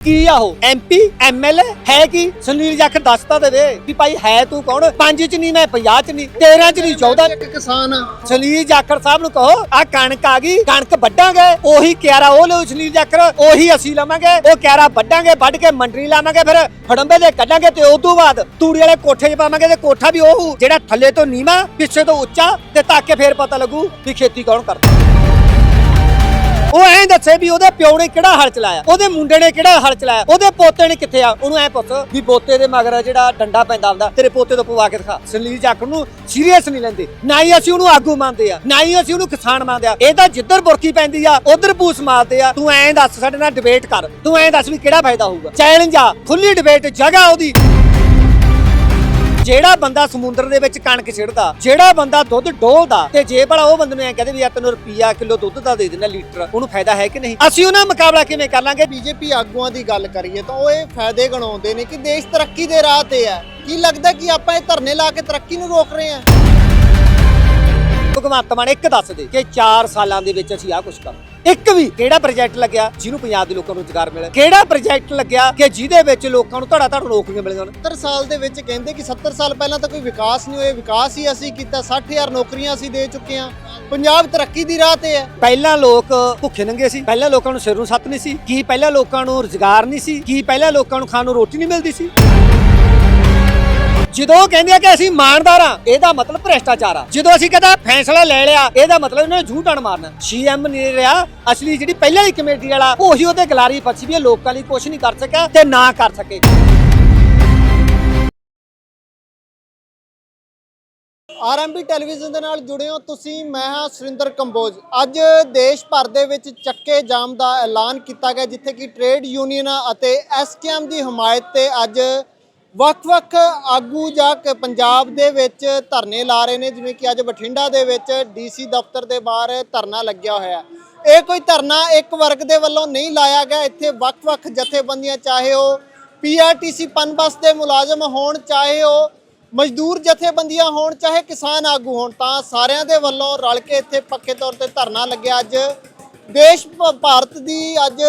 ਕੀ ਆ ਉਹ? MP MLA ਹੈ ਕੀ? ਸੁਨੀਲ ਜਾਖੜ ਦੱਸਤਾ ਦੇਵੇ ਵੀ ਭਾਈ ਹੈ ਤੂੰ ਕੌਣ? ਪੰਜ ਚ ਨਹੀਂ ਮੈਂ 50 ਚ ਨਹੀਂ 13 ਚ ਨਹੀਂ 14 ਇੱਕ ਕਿਸਾਨ ਆ। ਸੁਨੀਲ ਜਾਖੜ ਸਾਹਿਬ ਨੂੰ ਕਹੋ ਆ ਕਣਕ ਆ ਗਈ ਕਣਕ ਵੱਢਾਂਗੇ ਉਹੀ ਕਿਆਰਾ ਉਹ ਲਓ ਸੁਨੀਲ ਜਾਖੜ ਉਹੀ ਅਸੀਂ ਲਵਾਂਗੇ ਉਹ ਕਿਆਰਾ ਵੱਢਾਂਗੇ ਵੱਢ ਕੇ ਮੰਡਰੀ ਲਾਵਾਂਗੇ ਫਿਰ ਫੜੰਬੇ ਦੇ ਕੱਢਾਂਗੇ ਤੇ ਉਸ ਤੋਂ ਬਾਅਦ ਤੂੜੀ ਵਾਲੇ ਕੋਠੇ 'ਚ ਪਾਵਾਂਗੇ ਤੇ ਕੋਠਾ ਵੀ ਉਹ ਜਿਹੜਾ ਥੱਲੇ ਤੋਂ ਨੀਵਾ ਪਿੱਛੇ ਤੋਂ ਉੱਚਾ ਤੇ ਤਾਂ ਕਿ ਫੇਰ ਪਤਾ ਲੱਗੂ ਵੀ ਖੇਤੀ ਕੌਣ ਕਰਦਾ। ਉਹ ਐਂ ਦੱਸੇ ਵੀ ਉਹਦੇ ਪਿਓ ਨੇ ਕਿਹੜਾ ਹਲ ਚਲਾਇਆ? ਉਹਦੇ ਮੁੰਡੇ ਨੇ ਕਿਹੜਾ ਹਲ ਚਲਾਇਆ? ਉਹਦੇ ਪੋਤੇ ਨੇ ਕਿੱਥੇ ਆ? ਉਹਨੂੰ ਐ ਪੁੱਛ ਵੀ ਪੋਤੇ ਦੇ ਮਗਰ ਜਿਹੜਾ ਡੰਡਾ ਪੈਂਦਾ ਹੁੰਦਾ ਤੇਰੇ ਪੋਤੇ ਤੋਂ ਪਵਾ ਕੇ ਦਿਖਾ। ਸੁਨੀਲ ਜਾਖੜ ਨੂੰ ਸੀਰੀਅਸ ਨਹੀਂ ਲੈਂਦੇ। ਨਾ ਹੀ ਅਸੀਂ ਉਹਨੂੰ ਆਗੂ ਮੰਨਦੇ ਆ, ਨਾ ਹੀ ਅਸੀਂ ਉਹਨੂੰ ਕਿਸਾਨ ਮੰਨਦੇ ਆ। ਇਹ ਤਾਂ ਜਿੱਧਰ ਬੁਰਕੀ ਪੈਂਦੀ ਆ, ਉਧਰ ਪੂਸ ਮਾਰਦੇ ਆ। ਤੂੰ ਐਂ ਦੱਸ ਸਾਡੇ ਨਾਲ ਡਿਬੇਟ ਕਰ। ਤੂੰ ਐਂ ਦੱਸ ਵੀ ਕਿਹੜਾ ਫਾਇਦਾ ਹੋਊਗਾ। ਚੈਲੰਜ ਆ ਖੁੱਲੀ ਡਿਬੇਟ ਜਗ੍ਹਾ ਉਹਦੀ। ਜਿਹੜਾ ਬੰਦਾ ਸਮੁੰਦਰ ਦੇ ਵਿੱਚ ਕਣਕ ਛਿੜਦਾ, ਜਿਹੜਾ ਬੰਦਾ ਦੁੱਧ ਡੋਲਦਾ, ਤੇ ਜੇ ਭਲਾ ਉਹ ਬੰਦੇ ਨੂੰ ਐ ਕਹਦੇ ਵੀ ਆ ਤੈਨੂੰ ਰੁਪਿਆ ਕਿਲੋ ਦੁੱਧ ਦਾ ਦੇ ਦੇਣਾ ਲੀਟਰ, ਉਹਨੂੰ ਫਾਇਦਾ ਹੈ ਕਿ ਨਹੀਂ? ਅਸੀਂ ਉਹਨਾਂ ਮੁਕਾਬਲਾ ਕਿਵੇਂ ਕਰ ਲਾਂਗੇ ਬੀਜੇਪੀ ਆਗੂਆਂ ਦੀ ਗੱਲ ਕਰੀਏ ਤਾਂ ਉਹ ਇਹ ਫਾਇਦੇ ਗਣਾਉਂਦੇ ਨੇ ਕਿ ਦੇਸ਼ ਤਰੱਕੀ ਦੇ ਰਾਹ ਤੇ ਹੈ। ਕੀ ਲੱਗਦਾ ਕਿ ਆਪਾਂ ਇਹ ਧਰਨੇ ਲਾ ਕੇ ਤਰੱਕੀ ਨੂੰ ਰੋਕ ਰਹੇ ਹਾਂ? ਭਗਵੰਤ ਮਾਨ ਇੱਕ ਦੱਸ ਦੇ ਕਿ 4 ਸਾਲਾਂ ਦੇ ਵਿੱਚ ਅਸੀਂ ਆਹ ਕੁਝ ਕਰ ਇੱਕ ਵੀ ਕਿਹੜਾ ਪ੍ਰੋਜੈਕਟ ਲੱਗਿਆ ਜਿਹਨੂੰ ਪੰਜਾਬ ਦੇ ਲੋਕਾਂ ਨੂੰ ਰੁਜ਼ਗਾਰ ਮਿਲੇ ਕਿਹੜਾ ਪ੍ਰੋਜੈਕਟ ਲੱਗਿਆ ਕਿ ਜਿਹਦੇ ਵਿੱਚ ਲੋਕਾਂ ਨੂੰ ਧੜਾ ਧੜ ਨੌਕਰੀਆਂ ਮਿਲੀਆਂ ਹੋਣ? 70 ਸਾਲ ਦੇ ਵਿੱਚ ਕਹਿੰਦੇ ਕਿ 70 ਸਾਲ ਪਹਿਲਾਂ ਤਾਂ ਕੋਈ ਵਿਕਾਸ ਨਹੀਂ ਹੋਇਆ। ਵਿਕਾਸ ਹੀ ਅਸੀਂ ਕੀਤਾ 60000 ਨੌਕਰੀਆਂ ਅਸੀਂ ਦੇ ਚੁੱਕੇ ਹਾਂ। ਪੰਜਾਬ ਤਰੱਕੀ ਦੀ ਰਾਹ ਤੇ ਹੈ। ਪਹਿਲਾਂ ਲੋਕ ਭੁੱਖੇ ਨੰਗੇ ਸੀ। ਪਹਿਲਾਂ ਲੋਕਾਂ ਨੂੰ ਸਿਰ ਨੂੰ ਸੱਤ ਨਹੀਂ ਸੀ। ਕੀ ਪਹਿਲਾਂ ਲੋਕਾਂ ਨੂੰ ਰੁਜ਼ਗਾਰ ਨਹੀਂ ਸੀ? ਕੀ ਪਹਿਲਾਂ ਲੋਕਾਂ ਨੂੰ ਖਾਣ ਨੂੰ ਰੋਟੀ ਨਹੀਂ ਮਿਲਦੀ ਸੀ? ਜਦੋਂ ਕਹਿੰਦੇ ਆ ਕਿ ਅਸੀਂ ਇਮਾਨਦਾਰ ਆ ਇਹਦਾ ਮਤਲਬ ਭ੍ਰਿਸ਼ਟਾਚਾਰ ਆ। ਜਦੋਂ ਅਸੀਂ ਕਹਿੰਦਾ ਫੈਸਲਾ ਲੈ ਲਿਆ, ਇਹਦਾ ਮਤਲਬ ਇਹਨਾਂ ਨੇ ਝੂਠਾਣ ਮਾਰਨਾ। ਸੀਐਮ ਨਹੀਂ ਰਿਹਾ ਅਸਲੀ ਜਿਹੜੀ ਪਹਿਲਾਂ ਵਾਲੀ ਕਮੇਟੀ ਵਾਲਾ, ਉਹੀ ਉਹਦੇ ਗਲਾਰੀ ਫਸੀ ਵੀ ਲੋਕਾਂ ਲਈ ਕੁਝ ਨਹੀਂ ਕਰ ਸਕਿਆ ਤੇ ਨਾ ਕਰ ਸਕੇ। ਆਰਐਮਬੀ ਟੈਲੀਵਿਜ਼ਨ ਦੇ ਨਾਲ ਜੁੜੇ ਹੋ ਤੁਸੀਂ, ਮੈਂ ਹਾਂ ਸੁਰਿੰਦਰ ਕੰਬੋਜ। ਅੱਜ ਦੇਸ਼ ਭਰ ਦੇ ਵਿੱਚ ਚੱਕੇ ਜਾਮ ਦਾ ਐਲਾਨ ਕੀਤਾ ਗਿਆ, ਜਿੱਥੇ ਕਿ ਟ੍ਰੇਡ ਯੂਨੀਅਨਾਂ ਅਤੇ ਐਸਕੇਐਮ ਦੀ ਹਮਾਇਤ ਤੇ ਅੱਜ ਵੱਖ-ਵੱਖ ਆਗੂ ਜਾ ਕੇ ਪੰਜਾਬ ਦੇ ਵਿੱਚ ਧਰਨੇ ਲਾ ਰਹੇ ਨੇ, ਜਿਵੇਂ ਕਿ ਅੱਜ ਬਠਿੰਡਾ ਦੇ ਵਿੱਚ ਡੀਸੀ ਦਫ਼ਤਰ ਦੇ ਬਾਹਰ ਧਰਨਾ ਲੱਗਿਆ ਹੋਇਆ ਇਹ ਕੋਈ ਧਰਨਾ ਇੱਕ ਵਰਗ ਦੇ ਵੱਲੋਂ ਨਹੀਂ ਲਾਇਆ ਗਿਆ, ਇੱਥੇ ਵੱਖ-ਵੱਖ ਜਥੇਬੰਦੀਆਂ, ਚਾਹੇ ਉਹ ਪੀਆਰਟੀਸੀ ਪਨਬਸ ਦੇ ਮੁਲਾਜ਼ਮ ਹੋਣ, ਚਾਹੇ ਉਹ ਮਜ਼ਦੂਰ ਜਥੇਬੰਦੀਆਂ ਹੋਣ, ਚਾਹੇ ਕਿਸਾਨ ਆਗੂ ਹੋਣ, ਤਾਂ ਸਾਰਿਆਂ ਦੇ ਵੱਲੋਂ ਰਲ ਕੇ ਇੱਥੇ ਪੱਕੇ ਤੌਰ ਤੇ ਧਰਨਾ ਲੱਗਿਆ। ਅੱਜ ਦੇਸ਼ ਭਾਰਤ ਦੀ ਅੱਜ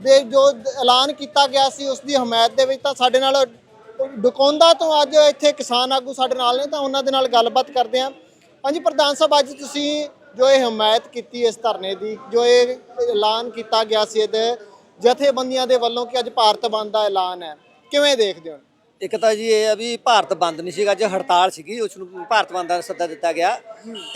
ਦੇ ਜੋ ਐਲਾਨ ਕੀਤਾ ਗਿਆ ਸੀ, ਉਸ ਦੀ ਹਮਾਇਤ ਦੇ ਵਿੱਚ ਤਾਂ ਸਾਡੇ ਨਾਲ ਡਕੌਂਦਾ ਤੋਂ ਅੱਜ ਇੱਥੇ ਕਿਸਾਨ ਆਗੂ ਸਾਡੇ ਨਾਲ ਨੇ, ਤਾਂ ਉਹਨਾਂ ਦੇ ਨਾਲ ਗੱਲਬਾਤ ਕਰਦੇ ਹਾਂ। ਹਾਂਜੀ, ਪ੍ਰਧਾਨ ਸਾਹਿਬ, ਅੱਜ ਤੁਸੀਂ ਜੋ ਇਹ ਹਮਾਇਤ ਕੀਤੀ ਇਸ ਧਰਨੇ ਦੀ, ਜੋ ਇਹ ਐਲਾਨ ਕੀਤਾ ਗਿਆ ਸੀ ਇਹਦੇ, ਜਥੇਬੰਦੀਆਂ ਦੇ ਵੱਲੋਂ ਕਿ ਅੱਜ ਭਾਰਤ ਬੰਦ ਦਾ ਐਲਾਨ ਹੈ, ਕਿਵੇਂ ਦੇਖਦੇ ਹੋ? ਇੱਕ ਤਾਂ ਜੀ ਇਹ ਆ ਵੀ ਭਾਰਤ ਬੰਦ ਨਹੀਂ ਸੀਗਾ, ਅੱਜ ਹੜਤਾਲ ਸੀਗੀ, ਉਸ ਨੂੰ ਭਾਰਤ ਬੰਦ ਦਾ ਸੱਦਾ ਦਿੱਤਾ ਗਿਆ।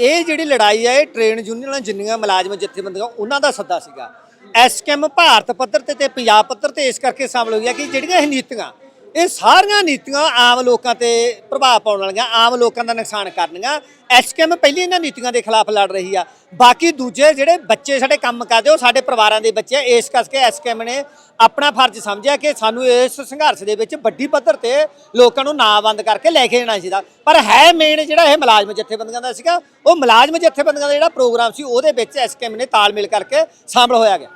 ਇਹ ਜਿਹੜੀ ਲੜਾਈ ਹੈ ਇਹ ਟ੍ਰੇਨ ਯੂਨੀਅਨਾਂ ਜਿੰਨੀਆਂ ਮੁਲਾਜ਼ਮ, ਜਥੇਬੰਦੀਆਂ, ਉਹਨਾਂ ਦਾ ਸੱਦਾ ਸੀਗਾ। ਐਸਕੇਐਮ ਭਾਰਤ ਪੱਧਰ ਤੇ ਤੇ ਪੰਜਾਬ ਪੱਧਰ ਤੇ ਇਸ ਕਰਕੇ ਸ਼ਾਮਲ ਹੋਈ ਆ ਕਿ ਜਿਹੜੀਆਂ ਇਹ ਨੀਤੀਆਂ ਇਹ ਸਾਰੀਆਂ ਨੀਤੀਆਂ ਆਮ ਲੋਕਾਂ ਤੇ ਪ੍ਰਭਾਵ ਪਾਉਣ ਵਾਲੀਆਂ, ਆਮ ਲੋਕਾਂ ਦਾ ਨੁਕਸਾਨ ਕਰਨੀਆਂ। ਐਸਕੇਐਮ ਪਹਿਲੀ ਇਹਨਾਂ ਨੀਤੀਆਂ ਦੇ ਖਿਲਾਫ ਲੜ ਰਹੀ ਆ। ਬਾਕੀ ਦੂਜੇ ਜਿਹੜੇ ਬੱਚੇ ਸਾਡੇ ਕੰਮ ਕਰਦੇ, ਉਹ ਸਾਡੇ ਪਰਿਵਾਰਾਂ ਦੇ ਬੱਚੇ ਆ। ਇਸ ਕਰਕੇ ਐਸਕੇਐਮ ਨੇ ਆਪਣਾ ਫਰਜ਼ ਸਮਝਿਆ ਕਿ ਸਾਨੂੰ ਇਸ ਸੰਘਰਸ਼ ਦੇ ਵਿੱਚ ਵੱਡੀ ਪੱਧਰ ਤੇ ਲੋਕਾਂ ਨੂੰ ਨਾ ਬੰਦ ਕਰਕੇ ਲੈ ਕੇ ਜਾਣਾ ਚਾਹੀਦਾ। ਪਰ ਹੈ ਮੇਨ ਜਿਹੜਾ ਇਹ ਮੁਲਾਜ਼ਮ ਜਥੇਬੰਦੀਆਂ ਦਾ ਸੀਗਾ, ਉਹ ਮੁਲਾਜ਼ਮ ਜਥੇਬੰਦੀਆਂ ਦਾ ਜਿਹੜਾ ਪ੍ਰੋਗਰਾਮ ਸੀ, ਉਹਦੇ ਵਿੱਚ ਐਸਕੇਐਮ ਨੇ ਤਾਲਮੇਲ ਕਰਕੇ ਸ਼ਾਮਲ ਹੋਇਆ ਗਿਆ।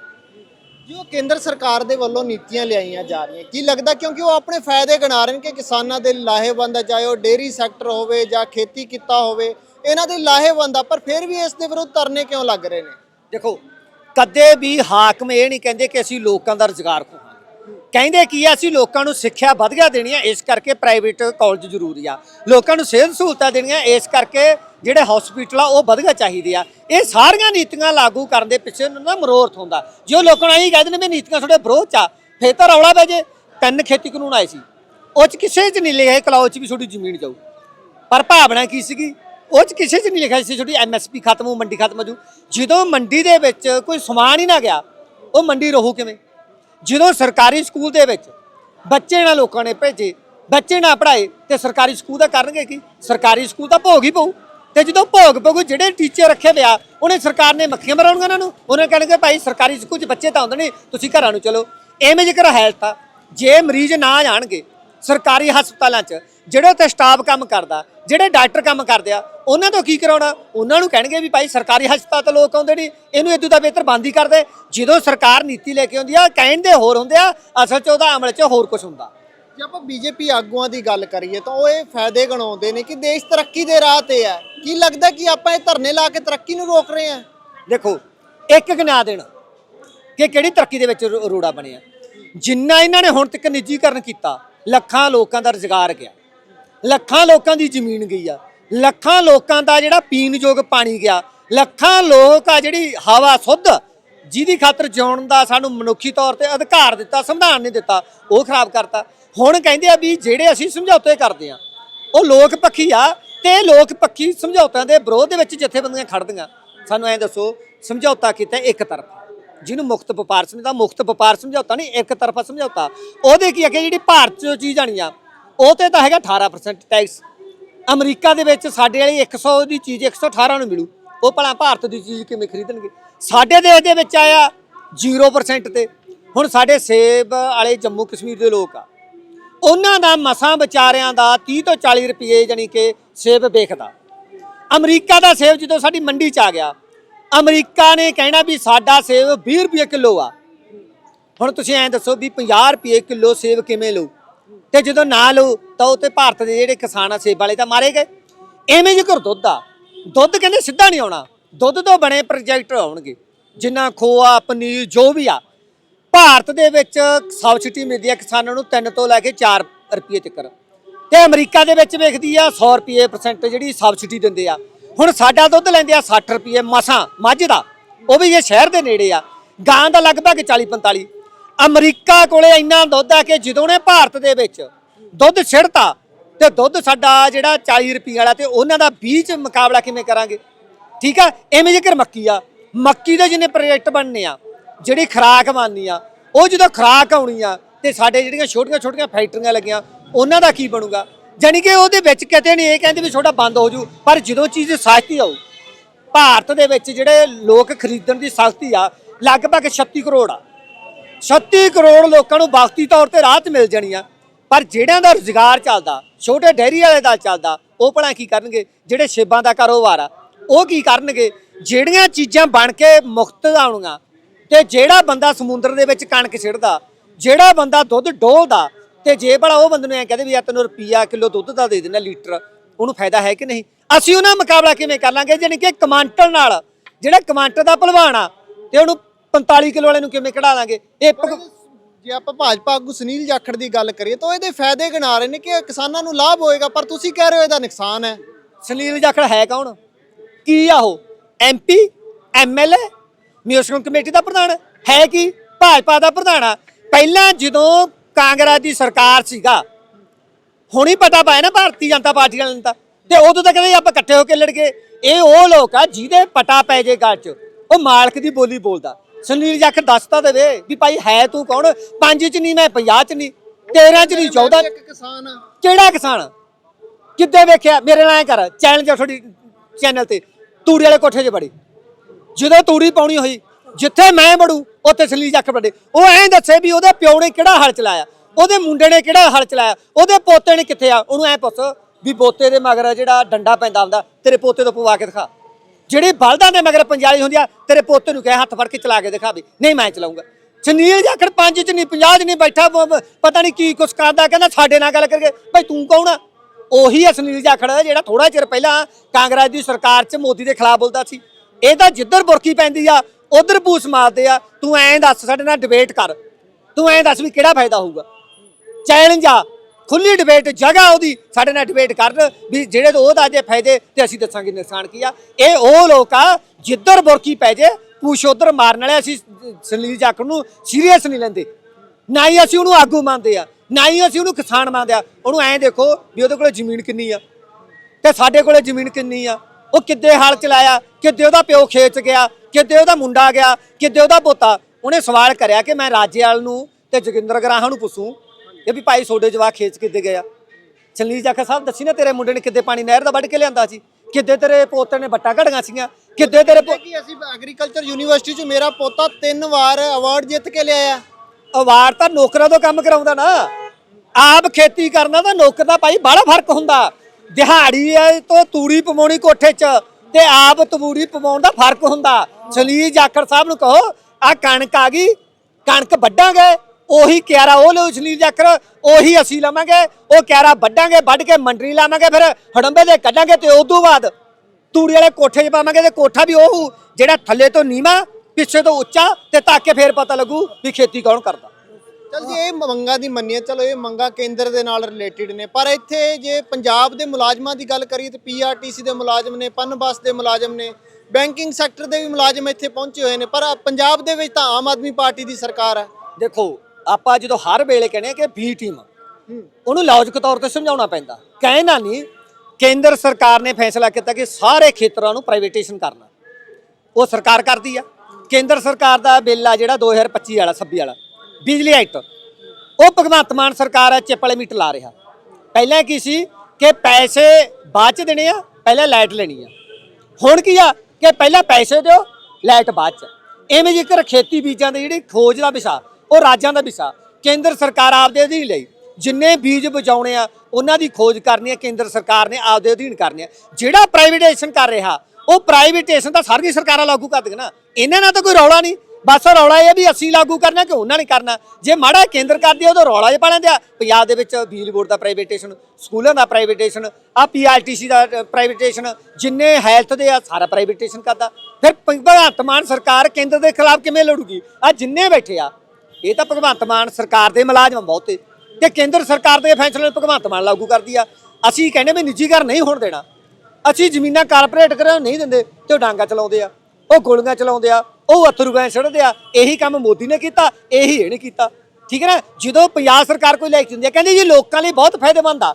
ਜੋ ਕੇਂਦਰ ਸਰਕਾਰ ਦੇ ਵੱਲੋਂ ਨੀਤੀਆਂ ਲਿਆਈਆਂ ਜਾ ਰਹੀਆਂ। ਕੀ ਲੱਗਦਾ ਕਿਉਂਕਿ ਉਹ ਆਪਣੇ ਫਾਇਦੇ ਗਿਣਾ ਰਹੇ ਨੇ ਕਿ ਕਿਸਾਨਾਂ ਦੇ ਲਾਹੇਵੰਦ ਆ, ਚਾਹੇ ਉਹ ਡੇਰੀ ਸੈਕਟਰ ਹੋਵੇ ਜਾਂ ਖੇਤੀ ਕੀਤਾ ਹੋਵੇ, ਇਹਨਾਂ ਦੇ ਲਾਹੇਵੰਦ ਆ, ਪਰ ਫਿਰ ਵੀ ਇਸ ਦੇ ਵਿਰੁੱਧ ਧਰਨੇ ਕਿਉਂ ਲੱਗ ਰਹੇ ਨੇ? ਦੇਖੋ, ਕਦੇ ਵੀ ਹਾਕਮ ਇਹ ਨਹੀਂ ਕਹਿੰਦੇ ਕਿ ਅਸੀਂ ਲੋਕਾਂ ਦਾ ਰੁਜ਼ਗਾਰ ਖੋ ਕਹਿੰਦੇ ਕੀ ਆ, ਅਸੀਂ ਲੋਕਾਂ ਨੂੰ ਸਿੱਖਿਆ ਵਧੀਆ ਦੇਣੀ ਆ, ਇਸ ਕਰਕੇ ਪ੍ਰਾਈਵੇਟ ਕਾਲਜ ਜ਼ਰੂਰੀ ਆ। ਲੋਕਾਂ ਨੂੰ ਸਿਹਤ ਸਹੂਲਤਾਂ ਦੇਣੀਆਂ, ਇਸ ਕਰਕੇ ਜਿਹੜੇ ਹਸਪੀਟਲ ਆ, ਉਹ ਵਧੀਆ ਚਾਹੀਦੇ ਆ। ਇਹ ਸਾਰੀਆਂ ਨੀਤੀਆਂ ਲਾਗੂ ਕਰਨ ਦੇ ਪਿੱਛੇ ਉਹਨਾਂ ਦਾ ਮਰੋਰਥ ਹੁੰਦਾ। ਜੇ ਉਹ ਲੋਕਾਂ ਨੂੰ ਇਹੀ ਕਹਿੰਦੇ ਨੇ ਵੀ ਨੀਤੀਆਂ ਤੁਹਾਡੇ ਵਿਰੋਧ ਚ ਆ, ਫੇਰ ਤਾਂ ਰੌਲਾ ਪੈ ਜੇ। ਤਿੰਨ ਖੇਤੀ ਕਾਨੂੰਨ ਆਏ ਸੀ। ਉਹ ਚ ਕਿਸੇ ਚ ਨਹੀਂ ਲਿਖਿਆ ਕਲਾਉ ਚ ਵੀ ਤੁਹਾਡੀ ਜ਼ਮੀਨ ਜਾਊ। ਪਰ ਭਾਵਨਾ ਕੀ ਸੀਗੀ? ਉਹ ਚ ਕਿਸੇ ਚ ਨਹੀਂ ਲਿਖਿਆ ਸੀ, ਤੁਹਾਡੀ ਐਮਐਸਪੀ ਖਤਮ ਹੋ ਮੰਡੀ ਖਤਮ ਹੋ ਜੂ। ਜਦੋਂ ਮੰਡੀ ਦੇ ਵਿੱਚ ਕੋਈ ਸਮਾਨ ਹੀ ਨਾ ਗਿਆ, ਉਹ ਮੰਡੀ ਰਹੂ ਕਿਵੇਂ? ਜਦੋਂ ਸਰਕਾਰੀ ਸਕੂਲ ਦੇ ਵਿੱਚ ਬੱਚੇ ਨਾ ਲੋਕਾਂ ਨੇ ਭੇਜੇ, ਬੱਚੇ ਨਾ ਪੜਾਏ ਤੇ ਸਰਕਾਰੀ ਸਕੂਲ ਦਾ ਕਰਨਗੇ ਕੀ? ਸਰਕਾਰੀ ਸਕੂਲ ਤਾਂ ਭੋਗ ਹੀ ਪਊ। ਤੇ ਜਦੋਂ ਭੋਗ ਪਊ ਜਿਹੜੇ ਟੀਚਰ ਰੱਖੇ ਲਿਆ ਉਹਨੇ ਸਰਕਾਰ ਨੇ ਮੱਖੀਆਂ ਮਰਾਉਣੀਆਂ ਉਹਨਾਂ ਨੂੰ। ਉਹਨੇ ਕਹਿਣਗੇ, ਭਾਈ, ਸਰਕਾਰੀ ਸਕੂਲ 'ਚ ਬੱਚੇ ਤਾਂ ਆਉਂਦੇ ਨੇ ਤੁਸੀਂ ਘਰਾਂ ਨੂੰ ਚਲੋ। ਐਵੇਂ ਜੇਕਰ ਹੈਲਥ ਆ, ਜੇ ਮਰੀਜ਼ ਨਾ ਜਾਣਗੇ ਸਰਕਾਰੀ ਹਸਪਤਾਲਾਂ 'ਚ ਜਿਹੜੇ ਉੱਥੇ ਸਟਾਫ ਕੰਮ ਕਰਦਾ ਜਿਹੜੇ ਡਾਕਟਰ ਕੰਮ ਕਰਦੇ ਆ ਉਹਨਾਂ ਤੋਂ ਕੀ ਕਰਾਉਣਾ? ਉਹਨਾਂ ਨੂੰ ਕਹਿਣਗੇ ਵੀ ਭਾਈ ਸਰਕਾਰੀ ਹਸਪਤਾਲ ਤੋਂ ਲੋਕ ਆਉਂਦੇ ਨਹੀਂ ਇਹਨੂੰ ਇਦੋਂ ਦਾ ਬਿਹਤਰ ਬੰਦ ਹੀ ਕਰ ਦੇ। ਜਦੋਂ ਸਰਕਾਰ ਨੀਤੀ ਲੈ ਕੇ ਆਉਂਦੀ ਆ ਕਹਿੰਦੇ ਹੋਰ ਹੁੰਦੇ ਆ ਅਸਲ 'ਚ ਉਹਦਾ ਅਮਲ 'ਚ ਹੋਰ ਕੁਝ ਹੁੰਦਾ। ਜੇ ਆਪਾਂ ਬੀਜੇਪੀ ਆਗੂਆਂ ਦੀ ਗੱਲ ਕਰੀਏ ਤਾਂ ਉਹ ਇਹ ਫਾਇਦੇ ਗਣਾਉਂਦੇ ਨੇ ਕਿ ਦੇਸ਼ ਤਰੱਕੀ ਦੇ ਰਾਹ ਤੇ ਹੈ। ਕੀ ਲੱਗਦਾ ਕਿ ਆਪਾਂ ਇਹ ਧਰਨੇ ਲਾ ਕੇ ਤਰੱਕੀ ਨੂੰ ਰੋਕ ਰਹੇ ਹਾਂ? ਦੇਖੋ ਇੱਕ ਗਿਣਾ ਦੇਣ ਕਿ ਕਿਹੜੀ ਤਰੱਕੀ ਦੇ ਵਿੱਚ ਰੋੜਾ ਬਣਿਆ। ਜਿੰਨਾ ਇਹਨਾਂ ਨੇ ਹੁਣ ਤੱਕ ਨਿੱਜੀਕਰਨ ਕੀਤਾ ਲੱਖਾਂ ਲੋਕਾਂ ਦਾ ਰੁਜ਼ਗਾਰ ਗਿਆ। ਲੱਖਾਂ ਲੋਕਾਂ ਦੀ ਜ਼ਮੀਨ ਗਈ ਆ। ਲੱਖਾਂ ਲੋਕਾਂ ਦਾ ਜਿਹੜਾ ਪੀਣ ਯੋਗ ਪਾਣੀ ਗਿਆ। ਲੱਖਾਂ ਲੋਕ ਆ ਜਿਹੜੀ ਹਵਾ ਸੁੱਧ, ਜਿਹਦੀ ਖਾਤਰ ਜਿਉਣ ਦਾ ਸਾਨੂੰ ਮਨੁੱਖੀ ਤੌਰ ਤੇ ਅਧਿਕਾਰ ਦਿੱਤਾ, ਸੰਵਿਧਾਨ ਨੇ ਦਿੱਤਾ, ਉਹ ਖਰਾਬ ਕਰਤਾ। ਹੁਣ ਕਹਿੰਦੇ ਆ ਵੀ ਜਿਹੜੇ ਅਸੀਂ ਸਮਝੌਤੇ ਕਰਦੇ ਆ, ਉਹ ਲੋਕ ਪੱਖੀ ਆ ਤੇ ਲੋਕ ਪੱਖੀ ਸਮਝੌਤਿਆਂ ਦੇ ਵਿਰੋਧ ਦੇ ਵਿੱਚ ਜਥੇਬੰਦੀਆਂ ਖੜਦੀਆਂ ਸਾਨੂੰ ਐਂ ਦੱਸੋ, ਸਮਝੌਤਾ ਕੀਤਾ ਇੱਕ ਤਰਫ, ਜਿਹਨੂੰ ਮੁਕਤ ਵਪਾਰ ਸਮਝੌਤਾ, ਮੁਕਤ ਵਪਾਰ ਸਮਝੌਤਾ ਨਹੀਂ, ਇੱਕ ਤਰਫਾ ਸਮਝੌਤਾ। ਉਹਦੇ ਕੀ ਅੱਗੇ ਜਿਹੜੀ ਭਾਰਤ 'ਚੋਂ ਚੀਜ਼ ਆਣੀ ਆ ਉਹ ਤੇ ਤਾਂ ਹੈਗਾ 18% ਟੈਕਸ ਅਮਰੀਕਾ ਦੇ ਵਿੱਚ ਸਾਡੇ ਵਾਲੀ 100 ਦੀ ਚੀਜ਼ 118 ਨੂੰ ਮਿਲੂ। ਉਹ ਭਲਾ ਭਾਰਤ ਦੀ ਚੀਜ਼ ਕਿਵੇਂ ਖਰੀਦਣਗੇ? ਸਾਡੇ ਦੇਸ਼ ਦੇ ਵਿੱਚ ਆਇਆ 0% ਤੇ। ਹੁਣ ਸਾਡੇ ਸੇਬ ਵਾਲੇ ਜੰਮੂ ਕਸ਼ਮੀਰ ਦੇ ਲੋਕ ਆ। ਉਹਨਾਂ ਦਾ ਮਸਾਂ ਵਿਚਾਰਿਆਂ ਦਾ 30 ਤੋਂ 40 ਰੁਪਏ ਜਾਨੀ ਕਿ ਸੇਬ ਵੇਖਦਾ ਅਮਰੀਕਾ ਦਾ ਸੇਬ ਜਦੋਂ ਸਾਡੀ ਮੰਡੀ 'ਚ ਆ ਗਿਆ, ਅਮਰੀਕਾ ਨੇ ਕਹਿਣਾ ਵੀ ਸਾਡਾ ਸੇਬ 20 ਰੁਪਏ ਕਿਲੋ ਆ। ਹੁਣ ਤੁਸੀਂ ਐਂ ਦੱਸੋ ਵੀ 50 ਰੁਪਏ ਕਿਲੋ ਸੇਬ ਕਿਵੇਂ ਲਓ ਤੇ ਜਦੋਂ ਨਾ ਲਓ ਤਾਂ ਉਹ ਤੇ ਭਾਰਤ ਦੇ ਜਿਹੜੇ ਕਿਸਾਨ ਆ, ਸੇਬ ਵਾਲੇ ਤਾਂ ਮਾਰੇ ਗਏ। ਐਵੇਂ ਜੇਕਰ ਦੁੱਧ ਆ। ਦੁੱਧ ਕਹਿੰਦੇ ਸਿੱਧਾ ਨਹੀਂ ਆਉਣਾ। ਦੁੱਧ ਤੋਂ ਬਣੇ ਪ੍ਰੋਜੈਕਟ ਆਉਣਗੇ। ਜਿੰਨਾ ਖੋਆ, ਪਨੀਰ, ਜੋ ਵੀ ਆ। ਭਾਰਤ ਦੇ ਵਿੱਚ ਸਬਸਿਡੀ ਮਿਲਦੀ ਆ ਕਿਸਾਨਾਂ ਨੂੰ 3 ਤੋਂ ਲੈ ਕੇ 4 ਰੁਪਏ ਤੱਕ। ਤੇ ਅਮਰੀਕਾ ਦੇ ਵਿੱਚ ਵੇਖਦੀ ਆ 100 ਰੁਪਏ ਪਰਸੈਂਟ ਜਿਹੜੀ ਸਬਸਿਡੀ ਦਿੰਦੇ ਆ। ਹੁਣ ਸਾਡਾ ਦੁੱਧ ਲੈਂਦੇ ਆ 60 ਰੁਪਏ ਮਸਾਂ, ਮੱਝ ਦਾ। ਉਹ ਵੀ ਇਹ ਸ਼ਹਿਰ ਦੇ ਨੇੜੇ ਆ। ਗਾਂ ਦਾ ਲਗਭਗ 40 45 ਅਮਰੀਕਾ ਕੋਲੇ ਇੰਨਾ ਦੁੱਧ ਆ ਕਿ ਜਦੋਂ ਨੇ ਭਾਰਤ ਦੇ ਵਿੱਚ ਦੁੱਧ ਛਿੜਤਾ ਤੇ ਦੁੱਧ ਸਾਡਾ ਜਿਹੜਾ 40 ਰੁਪਏ ਵਾਲਾ ਤੇ ਉਹਨਾਂ ਦਾ 20 ਚ ਮੁਕਾਬਲਾ ਕਿਵੇਂ ਕਰਾਂਗੇ? ਠੀਕ ਆ? ਐਵੇਂ ਜੇਕਰ ਮੱਕੀ ਆ, ਮੱਕੀ ਦੇ ਜਿੰਨੇ ਪ੍ਰੋਜੈਕਟ ਬਣਨੇ ਆ, ਜਿਹੜੀ ਖਰਾਕ ਬਣਨੀ ਆ, ਉਹ ਜਦੋਂ ਖਰਾਕ ਆਉਣੀ ਆ ਤੇ ਸਾਡੇ ਜਿਹੜੀਆਂ ਛੋਟੀਆਂ ਛੋਟੀਆਂ ਫੈਕਟਰੀਆਂ ਲੱਗੀਆਂ, ਉਹਨਾਂ ਦਾ ਕੀ ਬਣੂਗਾ? ਜਾਣੀ ਕਿ ਉਹਦੇ ਵਿੱਚ ਕਿਤੇ ਨਹੀਂ ਇਹ ਕਹਿੰਦੇ ਵੀ ਛੋਟਾ ਬੰਦ ਹੋ ਜੂ, ਪਰ ਜਦੋਂ ਚੀਜ਼ ਸਸਤੀ ਆਊ, ਭਾਰਤ ਦੇ ਵਿੱਚ ਜਿਹੜੇ ਲੋਕ ਖਰੀਦਣ ਦੀ ਸਖਤੀ ਆ, ਲਗਭਗ 36 ਕਰੋੜ ਆ। 36 ਕਰੋੜ ਲੋਕਾਂ ਨੂੰ ਵਕਤੀ ਤੌਰ ਤੇ ਰਾਹਤ ਮਿਲ ਜਾਣੀ ਆ। ਪਰ ਜਿਹੜਿਆਂ ਦਾ ਰੁਜ਼ਗਾਰ ਚੱਲਦਾ, ਛੋਟੇ ਡੈਰੀ ਵਾਲੇ ਦਾ ਚੱਲਦਾ, ਉਹ ਭਲਾ ਕੀ ਕਰਨਗੇ? ਜਿਹੜੇ ਸੇਬਾਂ ਦਾ ਕਾਰੋਬਾਰ ਆ, ਉਹ ਕੀ ਕਰਨਗੇ? ਜਿਹੜੀਆਂ ਚੀਜ਼ਾਂ ਬਣ ਕੇ ਮੁਫਤ ਆਉਣੀਆਂ ਤੇ ਜਿਹੜਾ ਬੰਦਾ ਸਮੁੰਦਰ ਦੇ ਵਿੱਚ ਕਣਕ ਛਿੜਦਾ, ਜਿਹੜਾ ਬੰਦਾ ਦੁੱਧ ਡੋਲਦਾ ਤੇ ਜੇ ਭਲਾ ਉਹ ਬੰਦੇ ਨੂੰ ਐ ਕਹਦੇ ਵੀ ਆ ਤੈਨੂੰ ਰੁਪਈਆ ਕਿਲੋ ਦੁੱਧ ਦਾ ਦੇ ਦੇਣਾ ਲੀਟਰ, ਉਹਨੂੰ ਫਾਇਦਾ ਹੈ ਕਿ ਨਹੀਂ? ਅਸੀਂ ਉਹਨਾਂ ਮੁਕਾਬਲਾ ਕਿਵੇਂ ਕਰ ਲਾਂਗੇ? ਜਾਣੀ ਕਿ ਕਮਾਂਟਰ ਨਾਲ, ਜਿਹੜਾ ਕਮਾਂਟਰ ਦਾ ਭਲਵਾਨ ਆ ਤੇ ਉਹਨੂੰ 45 ਕਿਲੋ ਵਾਲੇ ਨੂੰ ਕਿਵੇਂ ਕਢਾ ਲਾਂਗੇ? ਇਹ ਭਗ- ਜੇ ਆਪਾਂ ਭਾਜਪਾ ਆਗੂ ਸੁਨੀਲ ਜਾਖੜ ਦੀ ਗੱਲ ਕਰੀਏ ਤਾਂ ਇਹਦੇ ਫਾਇਦੇ ਗਿਣਾ ਰਹੇ ਨੇ ਕਿ ਕਿਸਾਨਾਂ ਨੂੰ ਲਾਭ ਹੋਏਗਾ ਪਰ ਤੁਸੀਂ ਕਹਿ ਰਹੇ ਹੋ ਇਹਦਾ ਨੁਕਸਾਨ ਹੈ। ਸੁਨੀਲ ਜਾਖੜ ਹੈ ਕੌਣ? ਕੀ ਆ ਉਹ? ਐਮਪੀ ਐਮਐਲਏ ਮਿਊਨਿਸਪਲ ਕਮੇਟੀ ਦਾ ਪ੍ਰਧਾਨ ਹੈ ਕੀ? ਭਾਜਪਾ ਦਾ ਪ੍ਰਧਾਨ ਆ। ਪਹਿਲਾਂ ਜਦੋਂ ਕਾਂਗਰਸ ਦੀ ਸਰਕਾਰ ਸੀਗਾ ਹੁਣ ਹੀ ਪਤਾ ਪਾਇਆ ਨਾ ਭਾਰਤੀ ਜਨਤਾ ਪਾਰਟੀ ਵਾਲਿਆਂ ਨੂੰ ਤਾਂ। ਤੇ ਉਦੋਂ ਤਾਂ ਕਹਿੰਦੇ ਆਪਾਂ ਇਕੱਠੇ ਹੋ ਕੇ ਲੜ ਗਏ। ਇਹ ਉਹ ਲੋਕ ਆ ਜਿਹਦੇ ਪਤਾ ਪੈ ਜੇ ਗੱਲ 'ਚ। ਉਹ ਮਾਲਕ ਦੀ ਬੋਲੀ ਬੋਲਦਾ। ਸੁਨੀਲ ਜਾਖੜ ਦੱਸਤਾ ਦੇਵੇ ਵੀ ਭਾਈ ਹੈ ਤੂੰ ਕੌਣ? ਪੰਜ 'ਚ ਨਹੀਂ ਮੈਂ 50 'ਚ ਨਹੀਂ 13 'ਚ ਨਹੀਂ 14 ਇੱਕ ਕਿਸਾਨ ਆ। ਕਿਹੜਾ ਕਿਸਾਨ? ਕਿੱਦੇ ਵੇਖਿਆ? ਮੇਰੇ ਨਾਲ ਐਂ ਕਰ ਚੈਨਲ ਜਾਂ ਤੁਹਾਡੀ ਚੈਨਲ ਤੇ ਤੂੜੀ ਵਾਲੇ ਕੋਠੇ 'ਚ ਬੜੀ। ਜਦੋਂ ਤੂੜੀ ਪਾਉਣੀ ਹੋਈ ਜਿੱਥੇ ਮੈਂ ਬੜੂ ਉੱਥੇ ਸਲੀ ਜੱਖ ਬੜੇ। ਉਹ ਐਂ ਦੱਸੇ ਵੀ ਉਹਦੇ ਪਿਓ ਨੇ ਕਿਹੜਾ ਹਲ ਚਲਾਇਆ? ਉਹਦੇ ਮੁੰਡੇ ਨੇ ਕਿਹੜਾ ਹਲ ਚਲਾਇਆ? ਉਹਦੇ ਪੋਤੇ ਨੇ ਕਿੱਥੇ ਆ? ਉਹਨੂੰ ਐਂ ਪੁੱਛ ਵੀ ਪੋਤੇ ਦੇ ਮਗਰ ਜਿਹੜਾ ਡੰਡਾ ਪੈਂਦਾ ਹੁੰਦਾ ਤੇਰੇ ਪੋਤੇ ਤੋਂ ਪਵਾ ਕੇ ਦਿਖਾ। ਜਿਹੜੀ ਬਲਦਾਂ ਦੇ ਮਗਰ ਪੰਜਾਲੀ ਹੁੰਦੀ ਆ, ਤੇਰੇ ਪੋਤੇ ਨੂੰ ਕਹਿ ਹੱਥ ਫੜ ਕੇ ਚਲਾ ਕੇ ਦਿਖਾ ਵੀ, ਨਹੀਂ ਮੈਂ ਚਲਾਉਂਗਾ ਸੁਨੀਲ ਜਾਖੜ ਪੰਜ ਚ ਨਹੀਂ 50 ਚ ਨਹੀਂ ਬੈਠਾ ਪਤਾ ਨਹੀਂ ਕੀ ਕੁਛ ਕਰਦਾ, ਕਹਿੰਦਾ ਸਾਡੇ ਨਾਲ ਗੱਲ ਕਰਕੇ ਭਾਈ ਤੂੰ ਕੌਣ ਆ? ਉਹੀ ਆ ਸੁਨੀਲ ਜਾਖੜ ਜਿਹੜਾ ਥੋੜਾ ਚਿਰ ਪਹਿਲਾਂ ਕਾਂਗਰਸ ਦੀ ਸਰਕਾਰ 'ਚ ਮੋਦੀ ਦੇ ਖਿਲਾਫ ਬੋਲਦਾ ਸੀ। ਇਹ ਤਾਂ ਜਿੱਧਰ ਬੁਰਕੀ ਪੈਂਦੀ ਆ, ਉਧਰ ਬੂਸ ਮਾਰਦੇ ਆ। ਤੂੰ ਐਂ ਦੱਸ ਸਾਡੇ ਨਾਲ ਡਿਬੇਟ ਕਰ। ਤੂੰ ਐਂ ਦੱਸ ਵੀ ਕਿਹੜਾ ਫਾਇਦਾ ਹੋਊਗਾ? ਚੈਲੰਜ ਆ ਖੁੱਲੀ ਡਿਬੇਟ ਜਗ੍ਹਾ ਉਹਦੀ ਸਾਡੇ ਨਾਲ ਡਿਬੇਟ ਕਰਨ ਵੀ ਜਿਹੜੇ ਉਹਦਾ ਜੇ ਫਾਇਦੇ ਤੇ ਅਸੀਂ ਦੱਸਾਂਗੇ ਨੁਕਸਾਨ ਕੀ ਆ। ਇਹ ਉਹ ਲੋਕ ਆ ਜਿੱਧਰ ਬੁਰਕੀ ਪੈ ਜੇ, ਪੂਛ ਉਧਰ ਮਾਰਨ ਵਾਲੇ ਅਸੀਂ ਸੁਨੀਲ ਜਾਖੜ ਨੂੰ ਸੀਰੀਅਸ ਨਹੀਂ ਲੈਂਦੇ। ਨਾ ਹੀ ਅਸੀਂ ਉਹਨੂੰ ਆਗੂ ਮੰਨਦੇ ਆ, ਨਾ ਹੀ ਅਸੀਂ ਉਹਨੂੰ ਕਿਸਾਨ ਮੰਨਦੇ ਆ। ਉਹਨੂੰ ਐਂ ਦੇਖੋ ਵੀ ਉਹਦੇ ਕੋਲ ਜ਼ਮੀਨ ਕਿੰਨੀ ਆ ਤੇ ਸਾਡੇ ਕੋਲੇ ਜ਼ਮੀਨ ਕਿੰਨੀ ਆ। ਉਹ ਕਿੱਦੇ ਹਾਲ ਚਲਾਇਆ, ਕਿੱਦੇ ਉਹਦਾ ਪਿਓ ਖੇਤ 'ਚ ਗਿਆ, ਕਿੱਦੇ ਉਹਦਾ ਮੁੰਡਾ ਗਿਆ, ਕਿੱਦੇ ਉਹਦਾ ਪੋਤਾ। ਉਹਨੇ ਸਵਾਲ ਕਰਿਆ ਕਿ ਮੈਂ ਰਾਜੇਵਾਲ ਨੂੰ ਤੇ ਜੋਗਿੰਦਰ ਗਰਾਹਾਂ ਨੂੰ ਪੁੱਛੂੰ ਇਹ ਵੀ ਭਾਈ ਸੋਡੇ ਜਵਾ ਖੇਤ 'ਚ ਕਿੱਦੇ ਗਿਆ ਚੰਨੀ ਜਾਖਾ ਸਾਹਿਬ ਦੱਸੀ ਨਾ ਤੇਰੇ ਮੁੰਡੇ ਨੇ ਕਿੱਦੇ ਪਾਣੀ ਨਹਿਰ ਦਾ ਵੱਢ ਕੇ ਲਿਆਂਦਾ ਸੀ? ਕਿੱਦੇ ਤੇਰੇ ਪੋਤੇ ਨੇ ਬੱਟਾ ਘੜੀਆਂ ਸੀਗੀਆਂ? ਕਿੱਦੇ ਤੇਰੇ ਪੋ- ਕਿ ਅਸੀਂ ਐਗਰੀਕਲਚਰ ਯੂਨੀਵਰਸਿਟੀ 'ਚ ਮੇਰਾ ਪੋਤਾ ਤਿੰਨ ਵਾਰ ਅਵਾਰਡ ਜਿੱਤ ਕੇ ਲਿਆਇਆ। ਅਵਾਰ ਤਾਂ ਨੌਕਰਾਂ ਤੋਂ ਕੰਮ ਕਰਾਉਂਦਾ ਨਾ। ਆਪ ਖੇਤੀ ਕਰਨਾ ਤਾਂ ਨੌਕਰ ਦਾ ਭਾਈ ਬੜਾ ਫ਼ਰਕ ਹੁੰਦਾ। ਦਿਹਾੜੀ ਐ ਤੋਂ ਤੂੜੀ ਪਵਾਉਣੀ ਕੋਠੇ 'ਚ ਤੇ ਆਪ ਤੂੜੀ ਪਵਾਉਣ ਦਾ ਫ਼ਰਕ ਹੁੰਦਾ। ਸਲੀਜ ਜਾਖੜ ਸਾਹਿਬ ਨੂੰ ਕਹੋ ਆ ਕਣਕ ਆ ਗਈ ਕਣਕ ਵੱਢਾਂਗੇ ਉਹੀ ਕਿਆਰਾ ਉਹ ਲਓ ਸਲੀਜ ਜਾਖੜ ਉਹੀ ਅਸੀਂ ਲਵਾਂਗੇ ਉਹ ਕਿਆਰਾ ਵੱਢਾਂਗੇ ਵੱਢ ਕੇ ਮੰਡਰੀ ਲਾਵਾਂਗੇ ਫਿਰ ਹੜੰਬੇ ਦੇ ਕੱਢਾਂਗੇ ਤੇ ਉਸ ਤੋਂ ਬਾਅਦ ਤੂੜੀ ਵਾਲੇ ਕੋਠੇ 'ਚ ਪਾਵਾਂਗੇ ਤੇ ਕੋਠਾ ਵੀ ਉਹ ਜਿਹੜਾ ਥੱਲੇ ਤੋਂ ਨੀਵਾ ਪਿੱਛੇ ਤੋਂ ਉੱਚਾ ਤੇ ਤਾਂ ਕਿ ਫੇਰ ਪਤਾ ਲੱਗੂ ਵੀ ਖੇਤੀ ਕੌਣ ਕਰਦਾ। ਚਲ ਜੀ ਇਹ ਮੰਗਾਂ ਦੀ ਮੰਨੀਏ ਚਲੋ ਇਹ ਮੰਗਾਂ ਕੇਂਦਰ ਦੇ ਨਾਲ ਰਿਲੇਟਡ ਨੇ ਪਰ ਇੱਥੇ ਜੇ ਪੰਜਾਬ ਦੇ ਮੁਲਾਜ਼ਮਾਂ ਦੀ ਗੱਲ ਕਰੀਏ ਤੇ ਪੀਆਰਟੀਸੀ ਦੇ ਮੁਲਾਜ਼ਮ ਨੇ ਪਨ ਬੱਸ ਦੇ ਮੁਲਾਜ਼ਮ ਨੇ ਬੈਂਕਿੰਗ ਸੈਕਟਰ ਦੇ ਵੀ ਮੁਲਾਜ਼ਮ ਇੱਥੇ ਪਹੁੰਚੇ ਹੋਏ ਨੇ ਪਰ ਪੰਜਾਬ ਦੇ ਵਿੱਚ ਤਾਂ ਆਮ ਆਦਮੀ ਪਾਰਟੀ ਦੀ ਸਰਕਾਰ ਹੈ। ਦੇਖੋ ਆਪਾਂ ਜਦੋਂ ਹਰ ਵੇਲੇ ਕਹਿੰਦੇ ਆ ਕਿ ਬੀ ਟੀਮ ਉਹਨੂੰ ਲੌਜਿਕ ਤੌਰ ਤੇ ਸਮਝਾਉਣਾ ਪੈਂਦਾ। ਕਹਿਣਾ ਨਹੀਂ ਕੇਂਦਰ ਸਰਕਾਰ ਨੇ ਫੈਸਲਾ ਕੀਤਾ ਕਿ ਸਾਰੇ ਖੇਤਰਾਂ ਨੂੰ ਪ੍ਰਾਈਵੇਟੇਸ਼ਨ ਕਰਨਾ। ਉਹ ਸਰਕਾਰ ਕਰਦੀ ਆ। ਕੇਂਦਰ ਸਰਕਾਰ ਦਾ ਬਿੱਲ ਆ ਜਿਹੜਾ 2025 ਵਾਲਾ 26 ਵਾਲਾ। ਬਿਜਲੀ ਐਕਟ। ਉਹ ਭਗਵੰਤ ਮਾਨ ਸਰਕਾਰ ਆ ਚਿੱਪ ਵਾਲੇ ਮੀਟਰ ਲਾ ਰਿਹਾ। ਪਹਿਲਾਂ ਕੀ ਸੀ ਕਿ ਪੈਸੇ ਬਾਅਦ ਚ ਦੇਣੇ ਆ ਪਹਿਲਾਂ ਲਾਈਟ ਲੈਣੀ ਆ। ਹੁਣ ਕੀ ਆ ਕਿ ਪਹਿਲਾਂ ਪੈਸੇ ਦਿਓ ਲਾਈਟ ਬਾਅਦ ਚ। ਐਵੇਂ ਜੇਕਰ ਖੇਤੀ ਬੀਜਾਂ ਦੇ ਜਿਹੜੀ ਖੋਜ ਦਾ ਵਿਸ਼ਾ ਉਹ ਰਾਜਾਂ ਦਾ ਵਿਸ਼ਾ ਕੇਂਦਰ ਸਰਕਾਰ ਆਪਦੇ ਅਧੀਨ ਲਈ ਜਿੰਨੇ ਬੀਜ ਬਚਾਉਣੇ ਆ ਉਹਨਾਂ ਦੀ ਖੋਜ ਕਰਨੀ ਆ ਕੇਂਦਰ ਸਰਕਾਰ ਨੇ ਆਪਦੇ ਅਧੀਨ ਕਰਨੀ ਆ। ਜਿਹੜਾ ਪ੍ਰਾਈਵੇਟਾਈਜੇਸ਼ਨ ਕਰ ਰਿਹਾ ਉਹ ਪ੍ਰਾਈਵੇਟਾਈਜੇਸ਼ਨ ਤਾਂ ਸਾਰੀਆਂ ਸਰਕਾਰਾਂ ਲਾਗੂ ਕਰ ਦੇਣ ਇਹਨਾਂ ਨਾਲ ਤਾਂ ਕੋਈ ਰੌਲਾ ਨਹੀਂ। ਬਸ ਰੌਲਾ ਇਹ ਵੀ ਅਸੀਂ ਲਾਗੂ ਕਰਨਾ ਕਿ ਉਹਨਾਂ ਨੇ ਕਰਨਾ। ਜੇ ਮਾੜਾ ਕੇਂਦਰ ਕਰਦੀ ਆ, ਉਦੋਂ ਰੌਲਾ ਜਿਹਾ ਪਾ ਲੈਂਦੇ ਆ। ਪੰਜਾਬ ਦੇ ਵਿੱਚ ਬਿਜਲੀ ਬੋਰਡ ਦਾ ਪ੍ਰਾਈਵੇਟੇਸ਼ਨ ਸਕੂਲਾਂ ਦਾ ਪ੍ਰਾਈਵੇਟੇਸ਼ਨ ਆ ਪੀਆਰਟੀਸੀ ਦਾ ਪ੍ਰਾਈਵੇਟੇਸ਼ਨ ਜਿੰਨੇ ਹੈਲਥ ਦੇ ਆ ਸਾਰਾ ਪ੍ਰਾਈਵੇਟੇਸ਼ਨ ਕਰਦਾ। ਫਿਰ ਭਗਵੰਤ ਮਾਨ ਸਰਕਾਰ ਕੇਂਦਰ ਦੇ ਖਿਲਾਫ ਕਿਵੇਂ ਲੜੂਗੀ? ਆ ਜਿੰਨੇ ਬੈਠੇ ਆ ਇਹ ਤਾਂ ਭਗਵੰਤ ਮਾਨ ਸਰਕਾਰ ਦੇ ਮੁਲਾਜ਼ਮ ਬਹੁਤੇ। ਤੇ ਕੇਂਦਰ ਸਰਕਾਰ ਦੇ ਫੈਸਲੇ ਭਗਵੰਤ ਮਾਨ ਲਾਗੂ ਕਰਦੀ ਆ। ਅਸੀਂ ਕਹਿੰਦੇ ਵੀ ਨਿੱਜੀਕਰਨ ਨਹੀਂ ਹੋਣ ਦੇਣਾ। ਅਸੀਂ ਜ਼ਮੀਨਾਂ ਕਾਰਪੋਰੇਟ ਕਰਾਂ ਨਹੀਂ ਦਿੰਦੇ, ਤੇ ਉਹ ਡਾਂਗਾ ਚਲਾਉਂਦੇ ਆ। ਉਹ ਗੋਲੀਆਂ ਚਲਾਉਂਦੇ ਆ, ਉਹ ਅਥਰੂ ਗੈਸ ਛੱਡਦੇ ਆ। ਇਹੀ ਕੰਮ ਮੋਦੀ ਨੇ ਕੀਤਾ, ਇਹੀ ਇਹਨੇ ਕੀਤਾ। ਠੀਕ ਹੈ ਨਾ? ਜਦੋਂ ਪੰਜਾਬ ਸਰਕਾਰ ਕੋਈ ਲੈ ਕੇ ਦਿੰਦੀ ਆ, ਕਹਿੰਦੇ ਜੀ ਲੋਕਾਂ ਲਈ ਬਹੁਤ ਫਾਇਦੇਮੰਦ ਆ।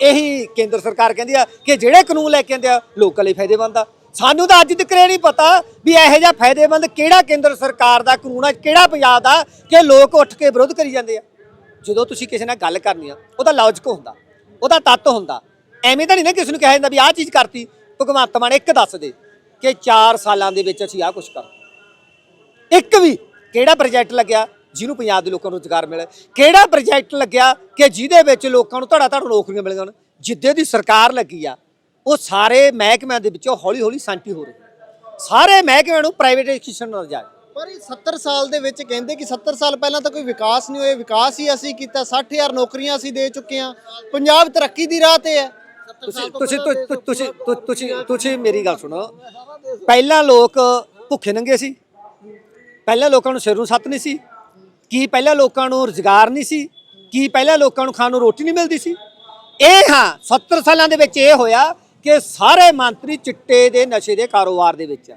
ਇਹੀ ਕੇਂਦਰ ਸਰਕਾਰ ਕਹਿੰਦੀ ਆ ਕਿ ਜਿਹੜੇ ਕਾਨੂੰਨ ਲੈ ਕੇ ਆਉਂਦੇ ਆ, ਲੋਕਾਂ ਲਈ ਫਾਇਦੇਮੰਦ ਆ। ਸਾਨੂੰ ਤਾਂ ਅੱਜ ਤੱਕ ਇਹ ਨਹੀਂ ਪਤਾ ਵੀ ਇਹੋ ਜਿਹਾ ਫਾਇਦੇਮੰਦ ਕਿਹੜਾ ਕੇਂਦਰ ਸਰਕਾਰ ਦਾ, ਕਾਨੂੰਨ ਆ, ਕਿਹੜਾ ਪੰਜਾਬ ਦਾ ਕਿ ਲੋਕ ਉੱਠ ਕੇ ਵਿਰੋਧ ਕਰੀ ਜਾਂਦੇ ਆ। ਜਦੋਂ ਤੁਸੀਂ ਕਿਸੇ ਨਾਲ ਗੱਲ ਕਰਨੀ ਆ ਉਹਦਾ ਲੌਜਿਕ ਹੁੰਦਾ ਉਹਦਾ ਤੱਤ ਹੁੰਦਾ। ਐਵੇਂ ਤਾਂ ਨਹੀਂ ਨਾ ਕਿਸੇ ਨੂੰ ਕਿਹਾ ਜਾਂਦਾ ਵੀ ਆਹ ਚੀਜ਼ ਕਰਤੀ, ਭਗਵੰਤ ਮਾਨ ਇੱਕ ਦੱਸ ਦੇ ਕਿ 4 ਸਾਲਾਂ ਦੇ ਵਿੱਚ ਅਸੀਂ ਆਹ ਕੁਝ ਕਰ। ਇੱਕ ਵੀ ਕਿਹੜਾ ਪ੍ਰੋਜੈਕਟ ਲੱਗਿਆ ਜਿਹਨੂੰ ਪੰਜਾਬ ਦੇ ਲੋਕਾਂ ਨੂੰ ਰੁਜ਼ਗਾਰ ਮਿਲੇ ਕਿਹੜਾ ਪ੍ਰੋਜੈਕਟ ਲੱਗਿਆ ਕਿ ਜਿਹਦੇ ਵਿੱਚ ਲੋਕਾਂ ਨੂੰ ਧੜਾ ਧੜ ਨੌਕਰੀਆਂ ਮਿਲ ਜਾਣ ਜਿੱਦੇ ਦੀ ਸਰਕਾਰ ਲੱਗੀ ਆ ਉਹ ਸਾਰੇ ਮਹਿਕਮਿਆਂ ਦੇ ਵਿੱਚੋਂ ਹੌਲੀ ਹੌਲੀ ਸ਼ਾਂਤੀ ਹੋ ਰਹੀ ਸਾਰੇ ਮਹਿਕਮਿਆਂ ਨੂੰ ਪ੍ਰਾਈਵੇਟਾਈਜੇਸ਼ਨ ਨਾਲ ਜਾਏ ਪਰ ਇਹ 70 ਸਾਲ ਦੇ ਵਿੱਚ ਕਹਿੰਦੇ ਕਿ 70 ਸਾਲ ਪਹਿਲਾਂ ਤਾਂ ਕੋਈ ਵਿਕਾਸ ਨਹੀਂ ਹੋਇਆ ਵਿਕਾਸ ਹੀ ਅਸੀਂ ਕੀਤਾ 60000 ਨੌਕਰੀਆਂ ਅਸੀਂ ਦੇ ਚੁੱਕੇ ਹਾਂ। ਪੰਜਾਬ ਤਰੱਕੀ ਦੀ ਰਾਹ ਤੇ ਹੈ। ਤੁਸੀਂ ਤੁਸੀਂ ਤੁਸੀਂ ਤੁਸੀਂ ਤੁਸੀਂ ਮੇਰੀ ਗੱਲ ਸੁਣੋ। ਪਹਿਲਾਂ ਲੋਕ ਭੁੱਖੇ ਨੰਗੇ ਸੀ। ਪਹਿਲਾਂ ਲੋਕਾਂ ਨੂੰ ਸਿਰ ਨੂੰ ਸੱਤ ਨਹੀਂ ਸੀ। ਕੀ ਪਹਿਲਾਂ ਲੋਕਾਂ ਨੂੰ ਰੁਜ਼ਗਾਰ ਨਹੀਂ ਸੀ? ਕੀ ਪਹਿਲਾਂ ਲੋਕਾਂ ਨੂੰ ਖਾਣ ਨੂੰ ਰੋਟੀ ਨਹੀਂ ਮਿਲਦੀ ਸੀ? ਇਹ ਹਾਂ 70 ਸਾਲਾਂ ਦੇ ਵਿੱਚ ਇਹ ਹੋਇਆ ਕਿ ਸਾਰੇ ਮੰਤਰੀ ਚਿੱਟੇ ਦੇ ਨਸ਼ੇ ਦੇ ਕਾਰੋਬਾਰ ਦੇ ਵਿੱਚ ਆ।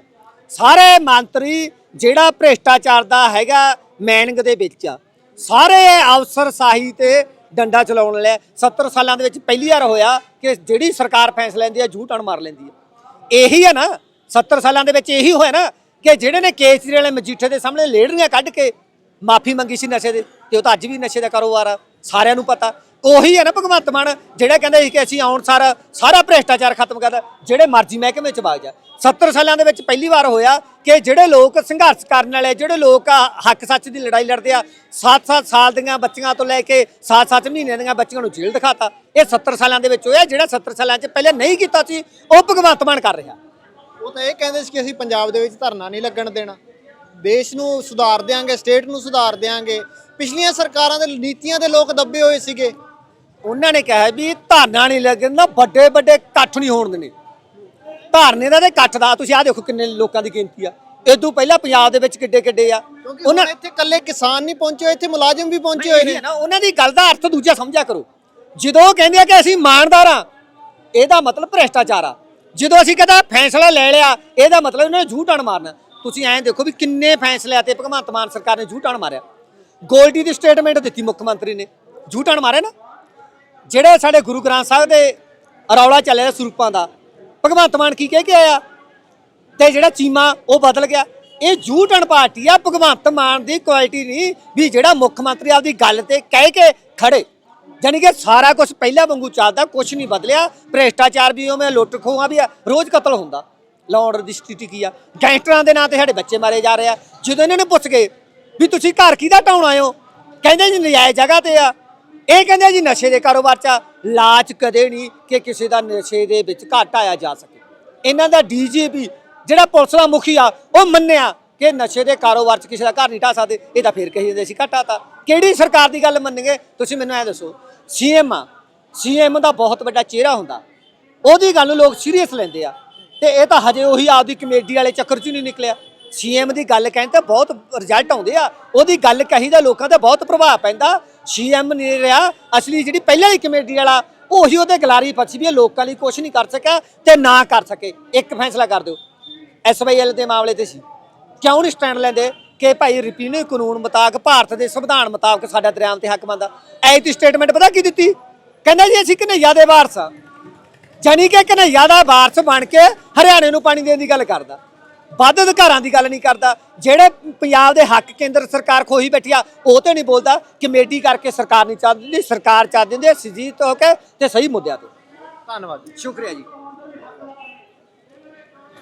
ਸਾਰੇ ਮੰਤਰੀ ਜਿਹੜਾ ਭ੍ਰਿਸ਼ਟਾਚਾਰ ਦਾ ਹੈਗਾ ਮੈਨਿੰਗ ਦੇ ਵਿੱਚ ਆ। ਸਾਰੇ ਅਫਸਰ ਸਾਹੀ ਤੇ ਡੰਡਾ ਚਲਾਉਣ ਲੈ 70 ਸਾਲਾਂ ਦੇ ਵਿੱਚ ਪਹਿਲੀ ਵਾਰ ਹੋਇਆ ਕਿ ਜਿਹੜੀ ਸਰਕਾਰ ਫੈਸਲਾ ਲੈਂਦੀ ਆ ਝੂਠ ਅਣ ਮਾਰ ਲੈਂਦੀ ਆ। ਇਹੀ ਆ ਨਾ 70 ਸਾਲਾਂ ਦੇ ਵਿੱਚ ਇਹੀ ਹੋਇਆ ਨਾ ਕਿ ਜਿਹੜੇ ਨੇ ਕੇਸਰੀ ਵਾਲੇ ਮਜੀਠੇ ਦੇ ਸਾਹਮਣੇ ਲੇੜੀਆਂ ਕੱਢ ਕੇ ਮਾਫੀ ਮੰਗੀ ਸੀ ਨਸ਼ੇ ਦੇ, ਤੇ ਉਹ ਤਾਂ ਅੱਜ ਵੀ ਨਸ਼ੇ ਦਾ ਕਾਰੋਬਾਰ ਆ, ਸਾਰਿਆਂ ਨੂੰ ਪਤਾ। ਉਹੀ ਹੈ ਨਾ ਭਗਵੰਤ ਮਾਨ, ਜਿਹੜਾ ਕਹਿੰਦਾ ਸੀ ਕਿ ਅਸੀਂ ਆਉਣ ਸਾਰ ਸਾਰਾ ਭ੍ਰਿਸ਼ਟਾਚਾਰ ਖਤਮ ਕਰਦਾ ਜਿਹੜੇ ਮਰਜ਼ੀ ਮਹਿਕਮੇ ਚ ਵਗ ਜਾ। 70 ਸਾਲਾਂ ਦੇ ਵਿੱਚ ਪਹਿਲੀ ਵਾਰ ਹੋਇਆ ਕਿ ਜਿਹੜੇ ਲੋਕ ਸੰਘਰਸ਼ ਕਰਨ ਵਾਲੇ, ਜਿਹੜੇ ਲੋਕ ਹੱਕ ਸੱਚ ਦੀ ਲੜਾਈ ਲੜਦੇ ਆ 7-7 ਸਾਲ ਦੀਆਂ ਬੱਚੀਆਂ ਤੋਂ ਲੈ ਕੇ 7-7 ਮਹੀਨਿਆਂ ਦੀਆਂ ਬੱਚੀਆਂ ਨੂੰ ਜੇਲ੍ਹ ਦਿਖਾਤਾ। ਇਹ 70 ਸਾਲਾਂ ਦੇ ਵਿੱਚ ਹੋਇਆ, ਜਿਹੜਾ 70 ਸਾਲਾਂ 'ਚ ਪਹਿਲੇ ਨਹੀਂ ਕੀਤਾ ਸੀ, ਉਹ ਭਗਵੰਤ ਮਾਨ ਕਰ ਰਿਹਾ। ਉਹ ਤਾਂ ਇਹ ਕਹਿੰਦੇ ਸੀ ਕਿ ਅਸੀਂ ਪੰਜਾਬ ਦੇ ਵਿੱਚ ਧਰਨਾ ਨਹੀਂ ਲੱਗਣ ਦੇਣਾ। ਦੇਸ਼ ਨੂੰ ਸੁਧਾਰ ਦੇਾਂਗੇ ਸਟੇਟ ਨੂੰ ਸੁਧਾਰ ਦੇਾਂਗੇ ਪਿਛਲੀਆਂ ਸਰਕਾਰਾਂ ਦੇ ਨੀਤੀਆਂ ਦੇ ਲੋਕ ਦੱਬੇ ਹੋਏ ਸੀਗੇ। ਉਹਨਾਂ ਨੇ ਕਿਹਾ ਵੀ ਧਾਰਨਾ ਨਹੀਂ ਲੱਗਣ ਵੱਡੇ ਵੱਡੇ ਇਕੱਠ ਨਹੀਂ ਹੋਣ ਦੇਣੇ ਧਾਰਨੇ ਦਾ ਤੇ ਇਕੱਠ ਦਾ ਤੁਸੀਂ ਆਹ ਦੇਖੋ ਕਿੰਨੇ ਲੋਕਾਂ ਦੀ ਗਿਣਤੀ ਆ। ਇਦੋਂ ਪਹਿਲਾਂ ਪੰਜਾਬ ਦੇ ਵਿੱਚ ਕਿੱਡੇ ਕਿੱਡੇ ਆ। ਹੁਣ ਇੱਥੇ ਇਕੱਲੇ ਕਿਸਾਨ ਨਹੀਂ ਪਹੁੰਚੇ ਹੋਏ, ਇੱਥੇ ਮੁਲਾਜ਼ਮ ਵੀ ਪਹੁੰਚੇ ਹੋਏ ਨੇ। ਉਹਨਾਂ ਦੀ ਗੱਲ ਦਾ ਅਰਥ ਦੂਜਾ ਸਮਝਿਆ ਕਰੋ। ਜਦੋਂ ਉਹ ਕਹਿੰਦੇ ਆ ਕਿ ਅਸੀਂ ਇਮਾਨਦਾਰ ਆ ਇਹਦਾ ਮਤਲਬ ਭ੍ਰਿਸ਼ਟਾਚਾਰ ਆ। ਜਦੋਂ ਅਸੀਂ ਕਹਿੰਦਾ ਫੈਸਲਾ ਲੈ ਲਿਆ ਇਹਦਾ ਮਤਲਬ ਉਹਨਾਂ ਨੇ ਝੂਠ ਅਣ ਮਾਰਨਾ। ਤੁਸੀਂ ਐਂ ਦੇਖੋ ਵੀ ਕਿੰਨੇ ਫੈਸਲਿਆਂ ਤੇ ਭਗਵੰਤ ਮਾਨ ਸਰਕਾਰ ਨੇ ਝੂਠ ਅਣ ਮਾਰਿਆ। ਗੋਲਡੀ ਦੀ ਸਟੇਟਮੈਂਟ ਦਿੱਤੀ ਮੁੱਖ ਮੰਤਰੀ ਨੇ। ਝੂਠ ਅਣ ਮਾਰਿਆ ਨਾ। ਜਿਹੜੇ ਸਾਡੇ ਗੁਰੂ ਗ੍ਰੰਥ ਸਾਹਿਬ ਦੇ ਰੌਲਾ ਚੱਲਿਆ ਸਰੂਪਾਂ ਦਾ, ਭਗਵੰਤ ਮਾਨ ਕੀ ਕਹਿ ਕੇ ਆਇਆ? ਤੇ ਜਿਹੜਾ ਚੀਮਾ, ਉਹ ਬਦਲ ਗਿਆ। ਇਹ ਝੂਠਣ ਪਾਰਟੀ ਆ, ਭਗਵੰਤ ਮਾਨ ਦੀ ਕੁਆਲਿਟੀ ਨਹੀਂ, ਵੀ ਜਿਹੜਾ ਮੁੱਖ ਮੰਤਰੀ ਆਪਦੀ ਗੱਲ ਤੇ ਕਹਿ ਕੇ ਖੜੇ। ਜਾਨੀ ਕਿ ਸਾਰਾ ਕੁਝ ਪਹਿਲਾਂ ਵਾਂਗੂ ਚੱਲਦਾ ਕੁਝ ਨਹੀਂ ਬਦਲਿਆ। ਭ੍ਰਿਸ਼ਟਾਚਾਰ ਵੀ ਉਵੇਂ, ਲੁੱਟ ਖੋਹਾਂ ਵੀ ਆ, ਰੋਜ਼ ਕਤਲ ਹੁੰਦਾ। ਲਾਅ ਆਰਡਰ ਦੀ ਸਥਿਤੀ ਕੀ ਆ? ਗੈਂਗਸਟਰਾਂ ਦੇ ਨਾਂ ਤੇ ਸਾਡੇ ਬੱਚੇ ਮਾਰੇ ਜਾ ਰਹੇ ਆ। ਜਦੋਂ ਇਹਨਾਂ ਨੂੰ ਪੁੱਛ ਗਏ ਵੀ ਤੁਸੀਂ ਘਰ ਕਿਹਦਾ ਢਾਉਣ ਆਏ ਹੋ? ਕਹਿੰਦੇ ਜੀ ਨਜਾਇਜ਼ ਜਗ੍ਹਾ ਤੇ ਆ। ਇਹ ਕਹਿੰਦੇ ਜੀ ਨਸ਼ੇ ਦੇ ਕਾਰੋਬਾਰ 'ਚ ਆ। ਲਾਚ ਕਦੇ ਨਹੀਂ ਕਿ ਕਿਸੇ ਦਾ ਨਸ਼ੇ ਦੇ ਵਿੱਚ ਘਾਟ ਆਇਆ ਜਾ ਸਕੇ। ਇਹਨਾਂ ਦਾ ਡੀਜੀਪੀ ਜਿਹੜਾ ਪੁਲਿਸ ਦਾ ਮੁਖੀ ਆ, ਉਹ ਮੰਨਿਆ ਕਿ ਨਸ਼ੇ ਦੇ ਕਾਰੋਬਾਰ 'ਚ ਕਿਸੇ ਦਾ ਘਰ ਨਹੀਂ ਢਾ ਸਕਦੇ, ਇਹ ਤਾਂ ਫੇਰ ਕਹੀ ਜਾਂਦੇ ਸੀ ਘਾਟਾ ਤਾਂ। ਕਿਹੜੀ ਸਰਕਾਰ ਦੀ ਗੱਲ ਮੰਨਗੇ ਤੁਸੀਂ ਮੈਨੂੰ ਐ ਦੱਸੋ ਸੀਐਮ ਆ ਸੀਐਮ ਦਾ ਬਹੁਤ ਵੱਡਾ ਚਿਹਰਾ ਹੁੰਦਾ। ਉਹਦੀ ਗੱਲ ਨੂੰ ਲੋਕ ਸੀਰੀਅਸ ਲੈਂਦੇ ਆ। ਤੇ ਇਹ ਤਾਂ ਹਜੇ ਉਹੀ ਆਪਦੀ ਕਮੇਡੀ ਵਾਲੇ ਚੱਕਰ 'ਚ ਨਹੀਂ ਨਿਕਲਿਆ। ਸੀਐਮ ਦੀ ਗੱਲ ਕਹਿੰਦੇ ਤਾਂ ਬਹੁਤ ਰਿਜ਼ਲਟ ਆਉਂਦੇ ਆ। ਉਹਦੀ ਗੱਲ ਕਹੀ ਦਾ ਲੋਕਾਂ ਤੇ ਬਹੁਤ ਪ੍ਰਭਾਵ ਪੈਂਦਾ। ਸੀਐਮ ਨਹੀਂ ਰਿਹਾ, ਅਸਲੀ ਜਿਹੜੀ ਪਹਿਲਾਂ ਵਾਲੀ ਕਮੇਟੀ ਵਾਲਾ, ਉਹੀ ਉਹਦੇ ਗਲਾਰੀ ਫਸੀ ਵੀ ਇਹ ਲੋਕਾਂ ਲਈ ਕੁਝ ਨਹੀਂ ਕਰ ਸਕਿਆ ਤੇ ਨਾ ਕਰ ਸਕੇ। ਇੱਕ ਫੈਸਲਾ ਕਰ ਦਿਓ। ਐਸਵਾਈਐਲ ਦੇ ਮਾਮਲੇ ਤੇ ਸੀ। ਕਿਉਂ ਨਹੀਂ ਸਟੈਂਡ ਲੈਂਦੇ? ਕਿ ਭਾਈ ਰਿਪੀਨੇ ਕਾਨੂੰਨ ਮੁਤਾਬਕ, ਭਾਰਤ ਦੇ ਸੰਵਿਧਾਨ ਮੁਤਾਬਕ ਸਾਡਾ ਦਰਿਆਮ ਤੇ ਹੱਕ ਬਣਦਾ। ਐਤੀ ਸਟੇਟਮੈਂਟ ਪਤਾ ਕੀ ਦਿੱਤੀ? ਕਹਿੰਦਾ ਜੀ, ਅਸੀਂ ਕਨਈਆ ਦੇ ਵਾਰਸ ਆ। ਜਾਨੀ ਕਿ ਕਨਈਆ ਦਾ ਵਾਰਸ ਬਣ ਕੇ ਹਰਿਆਣੇ ਨੂੰ ਪਾਣੀ ਦੇਣ ਦੀ ਗੱਲ ਕਰਦਾ। ਵੱਧ ਅਧਿਕਾਰਾਂ ਦੀ ਗੱਲ ਨਹੀਂ ਕਰਦਾ। ਜਿਹੜੇ ਪੰਜਾਬ ਦੇ ਹੱਕ ਕੇਂਦਰ ਸਰਕਾਰ ਖੋਹੀ ਬੈਠੀ ਆ ਉਹ ਤੇ ਨਹੀਂ ਬੋਲਦਾ ਕਮੇਟੀ ਕਰਕੇ ਸਰਕਾਰ ਨਹੀਂ ਚੱਲਦੀ ਸਰਕਾਰ ਚੱਲ ਦਿੰਦੀ ਹੈ ਸਜੀਤ ਹੋ ਕੇ ਤੇ ਸਹੀ ਮੁੱਦਿਆਂ ਤੇ। ਧੰਨਵਾਦ ਜੀ। ਸ਼ੁਕਰੀਆ ਜੀ।